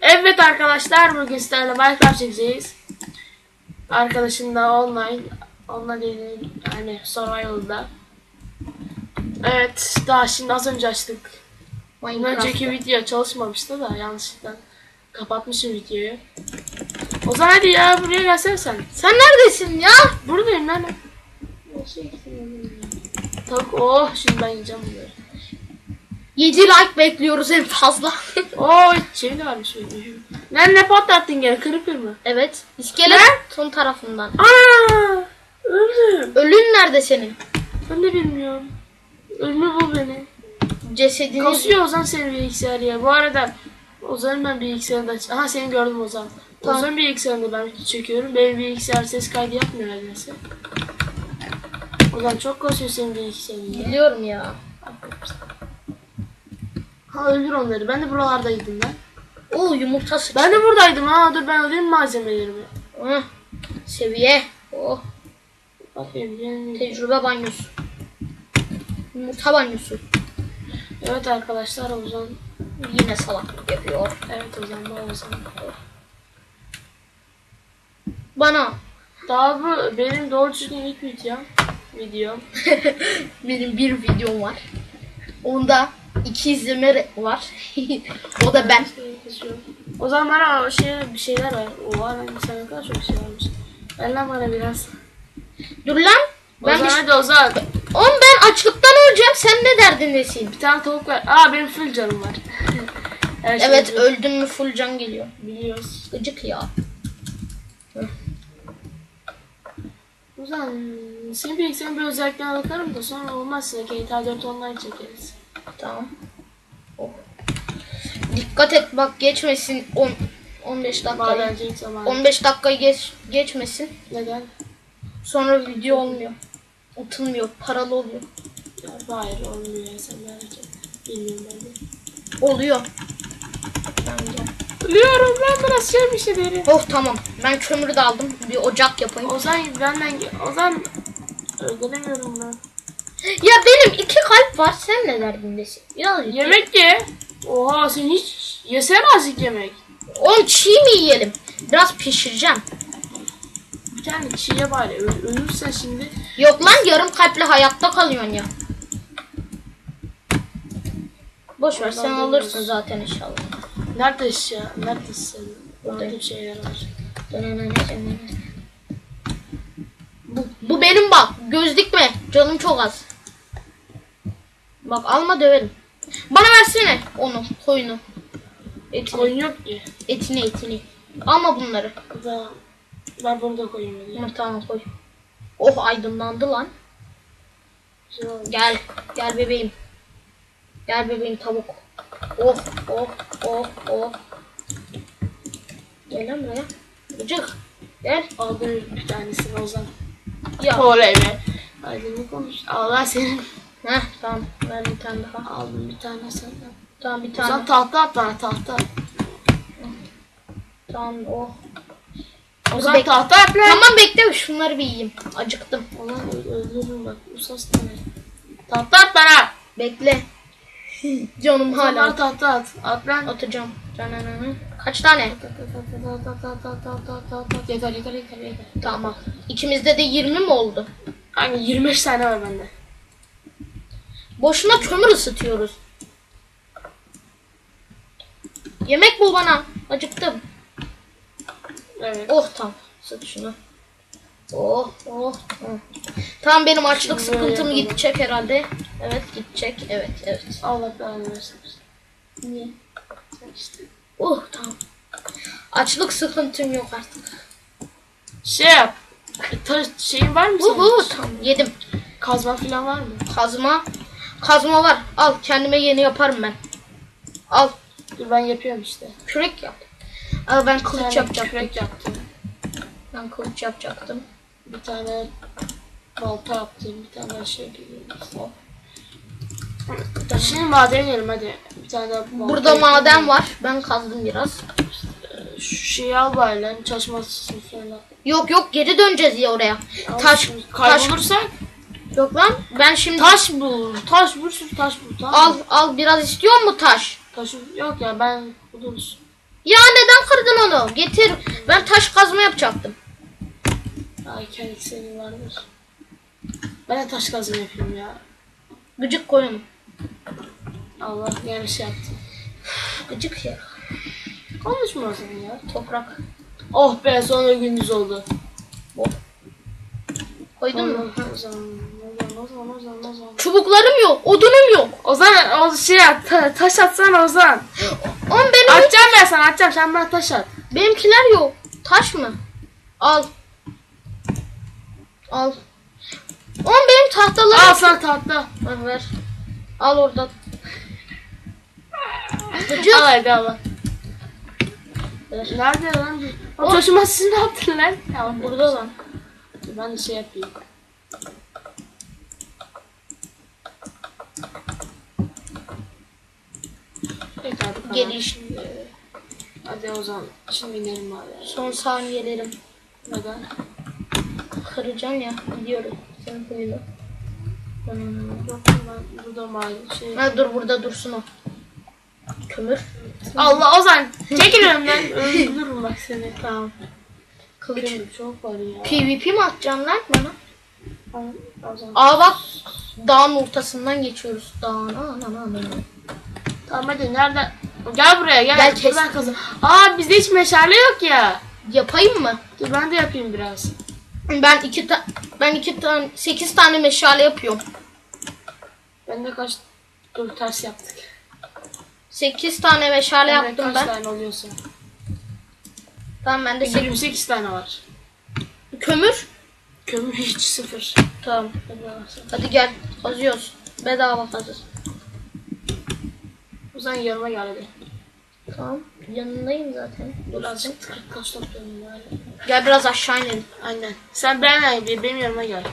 Evet arkadaşlar bugün sizlerle Minecraft çekeceğiz. Arkadaşım da online. Online değil yani survival'da. Evet daha şimdi az önce açtık. Önceki video çalışmamıştı da yanlışlıkla kapatmışım videoyu. O zaman hadi ya buraya gelsene sen. Sen neredesin ya? Buradayım lan. Tavuk oh şimdi ben yiyeceğim bunları. 7 like bekliyoruz en fazla. Oo şey de varmış. Lan ne patlattın gene kırık mı? evet. İskelet son tarafından. Aa öldüm. Ölün nerede senin? Ben de bilmiyorum. Ölümü bul beni. Cesedini. Kasıyor Ozan senin bilgisayar ya. Bu arada Ozan'ın ben bilgisayarında... Aha seni gördüm Ozan. Tamam. Ozan'ın bilgisayarında ben çekiyorum. Benim bilgisayar ses kaydı yapmıyor neredeyse. Ozan çok kasıyor senin bilgisayarında. Biliyorum ya. Ha öldür onları. Ben de buralardaydım ben. Oo yumurta sıç. Ben de buradaydım ha. Dur ben alayım malzemelerimi. Hı. Seviye. Oh. Bakayım. yani- Tecrübe banyosu. Yumurta banyosu. Evet arkadaşlar Ozan. Yine salaklık yapıyor. Evet Ozan bu Ozan. Bana. Daha bu benim doğru düzgün ilk videom. Videom. Benim bir videom var. Onda iki izleme var. o da ben. O zaman bana o şey bir şeyler. Oha lan sen ne kadar çok şey varmış. Ver lan bana biraz. Dur lan. O Ben bir... hadi o zaman. Oğlum ben açlıktan öleceğim. Sen ne derdindesin? Bir tane tavuk ver. Aa benim full canım var. Her şey Evet öldün mü full can geliyor. Biliyoruz. Gıcık ya. O zaman senin bilgisayarın bir özelliklerine bakarım da sonra olmazsa GTA 4 online çekeriz. Tamam. Oh. Dikkat et bak geçmesin 10 15 dakika. Madencilik zamanı. 15 dakikayı geç geçmesin. Neden? Sonra video olmuyor. Atılmıyor, paralı oluyor. Ya, hayır olmuyor sen merak. Bilmiyorum ben de. Oluyor. Bence. Biliyorum ben biraz şey bir şey derim. Oh tamam. Ben kömürü de aldım. Bir ocak yapayım. Ozan benden Ozan öldüremiyorum ben. Ya benim iki kalp var. Sen ne derdindesin? Birazcık. Yemek ye. Oha sen hiç yesene azıcık yemek. Oğlum çiğ mi yiyelim? Biraz pişireceğim. Bir tane çiğye bari Ö- ölürsen şimdi. Yok lan yarım kalple hayatta kalıyorsun ya. Boş ver sen alırsın zaten inşallah. Nerede ya? Neredesin? Burada bir şeyler var. Bu, bu benim bak. Göz dikme. Canım çok az. Bak alma döverim. Bana versene onu koyunu. Etini, Oyun yok ki. etini etini. Alma bunları. Da ben bunu da koyayım. hadi. Yumurtanı koy. Oh aydınlandı lan. Gel. Gel bebeğim. Gel bebeğim tavuk. Oh oh oh oh. Gel lan buraya. Gıcık. Gel. Aldım bir tanesini Ozan. Ya. Oley be. Hadi ne konuş? Allah senin. Heh tamam. Ver bir tane daha. Aldım bir tane senden. Tamam bir tane. Ozan tahta at bana tahta. Tamam oh. Ozan Bek- tahta at lan. Tamam bekle şunları bir yiyeyim. Acıktım. Ulan öldürürüm bak. Usas tane. Tahta at bana. Bekle. Canım Hala hala tahta at. At lan. atacağım. Cananana. Kaç tane? Yeter yeter yeter yeter. Tamam. İkimizde de 20 mi oldu? Hani 25 tane var bende. Boşuna kömür ısıtıyoruz. Yemek bul bana. Acıktım. Evet. Oh tamam. Isıt şunu. Oh oh. Tamam benim açlık Şimdi sıkıntım gidecek herhalde. Evet gidecek. Evet evet. Allah belanı versin. Niye? İşte. Oh tamam. Açlık sıkıntım yok artık. Şey yap. Ta şeyin var mı senin? Uhu tamam yedim. Kazma falan var mı? Kazma. Kazma var. Al kendime yeni yaparım ben. Al. Dur ben yapıyorum işte. Kürek yap. Al ben kılıç yapacaktım. kürek yaptım. Ben kılıç yapacaktım. Bir tane balta yaptım. Bir tane şey yapayım. Şimdi maden yiyelim hadi. Bir tane daha Burada yapayım. maden var. Ben kazdım biraz. Şu şeyi al bari lan. Çalışmasın sonra. Yok yok geri döneceğiz ya oraya. Al Taş. Taş. Kaybolursak Yok lan ben şimdi taş bul. Taş bir sürü taş bul. Tamam al al biraz istiyor mu taş? Taşı yok ya ben buluruz. Ya neden kırdın onu? Getir. Ben taş kazma yapacaktım. Ay kendi senin vardır. Ben de taş kazma yapayım ya. Gıcık koyun. Allah yani şey yaptım. Gıcık ya. Konuşma o zaman ya. Toprak. Oh be sonra gündüz oldu. Koydun mu? O zaman, o zaman, o zaman, o zaman, o zaman. Çubuklarım yok. Odunum yok. Ozan o şey at, ta- taş atsana Ozan. Oğlum benim, Atacağım ben sana atacağım sen bana taş at. benimkiler yok. Taş mı? Al. Al. Oğlum benim tahtalarım. Al sana tahta. Ha, ver. Al oradan. Al hadi al. Ver. Nerede lan? O taşıma siz ne yaptın lan? Tamam Burada lan. Ben de şey yapayım. Geliş. Hadi o zaman şimdi inelim hadi. Son saniyelerim. Neden? Kıracağım ya. Biliyorum. Sen huyunu. Hmm. Yok ben burada mavi şey. Ha, dur burada dursun o. Kömür. Allah Ozan çekil önümden öldürürüm bak seni. Tamam. Kılıç. Kömür çok var ya. PvP mi atacaksın lan bana? Aa bak. Dağın ortasından geçiyoruz. Dağın. Aa, ana, ana. Tamam hadi nereden? Gel buraya gel. Gel, kes. Buradan kazın. Aa bizde hiç meşale yok ya. Yapayım mı? Dur ben de yapayım biraz. Ben iki ta ben iki tane sekiz tane meşale yapıyorum. Ben de kaç dur ters yaptık. Sekiz tane meşale Bende yaptım kaç ben. tane oluyorsa. Tamam ben de sekiz. 28 tane var. Kömür. Kömür hiç sıfır. Tamam. Hadi gel. Kazıyoruz. Bedava kazıyoruz. O zaman yanıma gel hadi. Tamam. Yanındayım zaten. Birazcık tıkırt taş toplayalım bari. Gel biraz aşağı inelim. Aynen. Sen ben benim yanıma gel.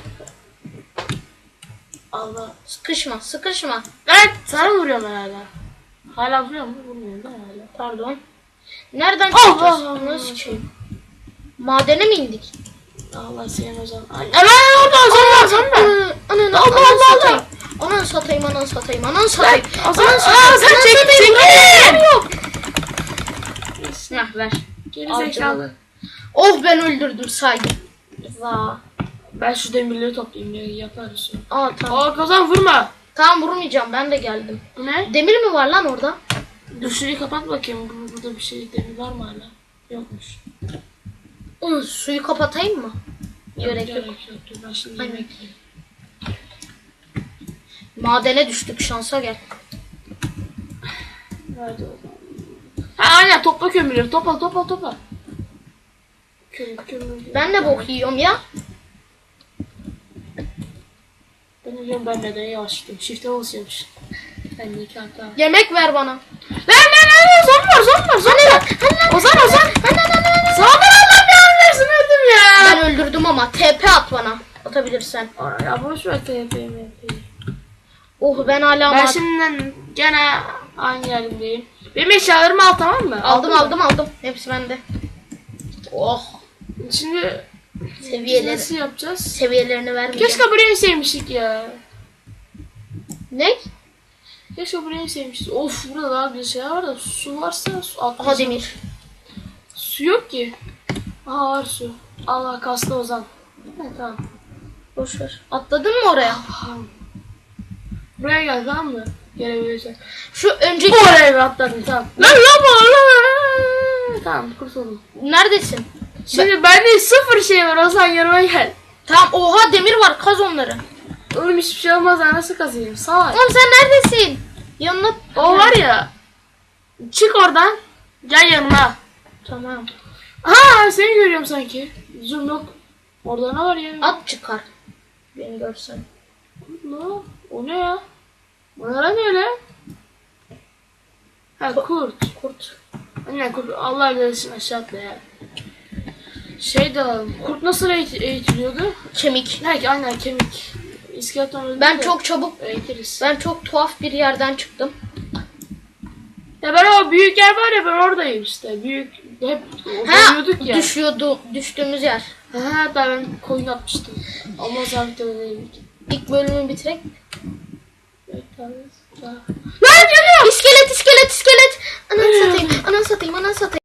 Allah. Sıkışma, sıkışma. Ben sana vuruyorum herhalde. Hala vuruyor mu? Vurmuyorum değil mi hala? Pardon. Nereden Allah çıkacağız? Allah. Nasıl çıkayım? Madene mi indik? Allah senin o zaman. Ay, Hemen orada Ozan Ozan da. Ananı, Allah Allah satayım. Ananı satayım, ananı satayım, ananı satayım. Ananı satayım, sen çek çek. Nah ver. Geri Al zekalı. Oh ben öldürdüm saydım. Va. Ben şu demirleri toplayayım ya yaparız. Aa tamam. Aa kazan vurma. Tamam vurmayacağım ben de geldim. Ne? Demir mi var lan orada? Şurayı kapat bakayım. Burada bir şey demir var mı hala? Yokmuş. Hı, suyu kapatayım mı? Yok. Gerek yok. Dur ben şimdi yemek yiyeyim. Madene düştük şansa gel. Nerede o? Ha aynen topla kömürleri. Topla topla topla. Kömür kömür. Ben de bok yiyorum ya. Ben de diyorum ben neden yavaşladım. Shift'e basıyormuş. Ben de hata. Yemek ver bana. Lan lan lan zombi var zombi var zombi var. Ozan Ozan. Zombi Allah bir versin öldüm ya. Ben öldürdüm ama TP at bana. Atabilirsen. Ya boş ver TP'yi Oh ben hala Ben şimdiden gene aynı yerimdeyim. Benim eşyalarımı al tamam mı? aldım Aldın mı? aldım aldım. Hepsi bende. Oh. Şimdi Seviyeleri, nasıl yapacağız? seviyelerini vermeyeceğim. Keşke burayı sevmiştik ya. Ne? Keşke burayı sevmişiz. Of burada daha güzel şeyler var da su varsa su atlasın. Aha demir. Su yok ki. Aha var su. Allah kastı Ozan. Evet tamam. Boş ver. Atladın mı oraya? Buraya gel tamam mı? Gelebilirsen. Şu önceki... Oraya bir atladım tamam. Lan lan lan. Tamam kurtuldum. Neredesin? Şimdi bende sıfır şey var Ozan yanıma gel. Tamam oha demir var kaz onları. Oğlum hiçbir şey olmaz ha nasıl kazıyım salak. Oğlum sen neredesin? Yanına... O var ya. Çık oradan. Gel yanıma. Tamam. Ha seni görüyorum sanki. Zoom yok. Orada ne var ya? At çıkar. Beni görsen. Ne? O ne ya? Bunlara ne öyle? Ha kurt. Kurt. Anne kurt. Allah bilir aşağı atla ya. Şey de alalım. Kurt nasıl eğit- eğitiliyordu? Kemik. Ne ki aynen kemik. İskeleton öldü Ben de çok çabuk... eğitiriz. Ben çok tuhaf bir yerden çıktım. Ya ben o büyük yer var ya ben oradayım işte. Büyük hep Ha, ya. düşüyordu, düştüğümüz yer. Ha hatta ben koyun atmıştım. Ama zaten öyleydik. İlk bölümü bitirek. Lan geliyor! İskelet, iskelet, iskelet. Ananı satayım, ananı satayım, ananı satayım.